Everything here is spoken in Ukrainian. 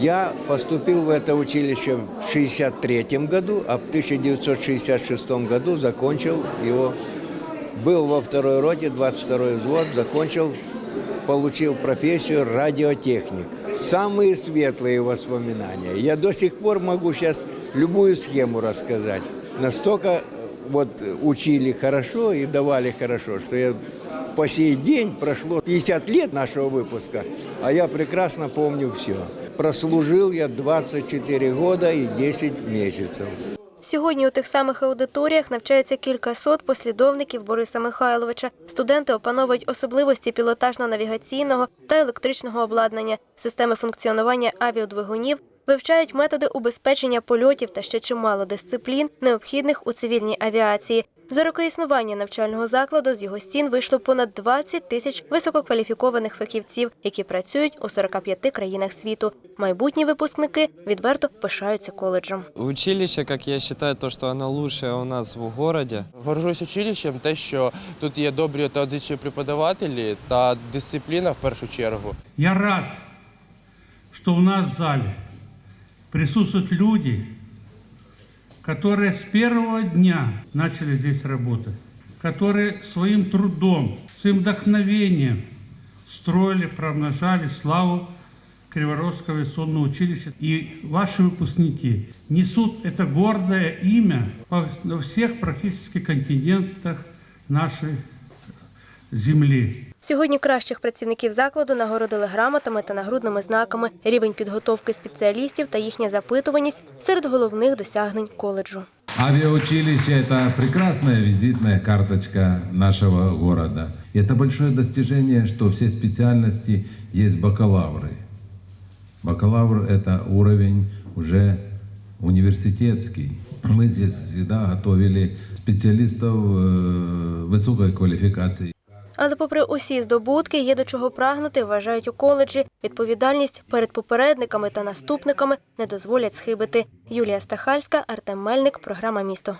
Я поступил в это училище в 1963 году, а в 1966 году закончил его. Был во второй роте, 22 взвод, закончил, получил профессию радиотехник. Самые светлые воспоминания. Я до сих пор могу сейчас любую схему рассказать. Настолько э, вот учили хорошо и давали хорошо, что я по сей день прошло 50 лет нашего выпуска, а я прекрасно помню все. Прослужил я 24 года и 10 месяцев. Сьогодні у тих самих аудиторіях навчаються кількасот послідовників Бориса Михайловича. Студенти опановують особливості пілотажно-навігаційного та електричного обладнання, системи функціонування авіодвигунів, вивчають методи убезпечення польотів та ще чимало дисциплін, необхідних у цивільній авіації. За роки існування навчального закладу з його стін вийшло понад 20 тисяч висококваліфікованих фахівців, які працюють у 45 країнах світу. Майбутні випускники відверто пишаються коледжем. Училище, как я считаю, то, что оно лучшее у нас в городе. Горжусь училищем, те, що тут є добрі та отзичні преподавателі та дисципліна в першу чергу. Я рад, что у нас в зале присутствуют люди, которые с первого дня начали здесь работать, которые своим трудом, своим вдохновением строили, промножали славу Криворожского авиационного училища. И ваши выпускники несут это гордое имя по- на всех практически континентах нашей земли. Сьогодні кращих працівників закладу нагородили грамотами та нагрудними знаками, рівень підготовки спеціалістів та їхня запитуваність серед головних досягнень коледжу. Авиаучилище – это прекрасная визитная карточка нашего города. И это большое достижение, что все специальности есть бакалавры. Бакалавр – это уровень уже университетский. Мы здесь всегда готовили специалистов э, высокой квалификации. Але попри усі здобутки, є до чого прагнути, вважають у коледжі. Відповідальність перед попередниками та наступниками не дозволять схибити. Юлія Стахальська, Артем Мельник, програма «Місто».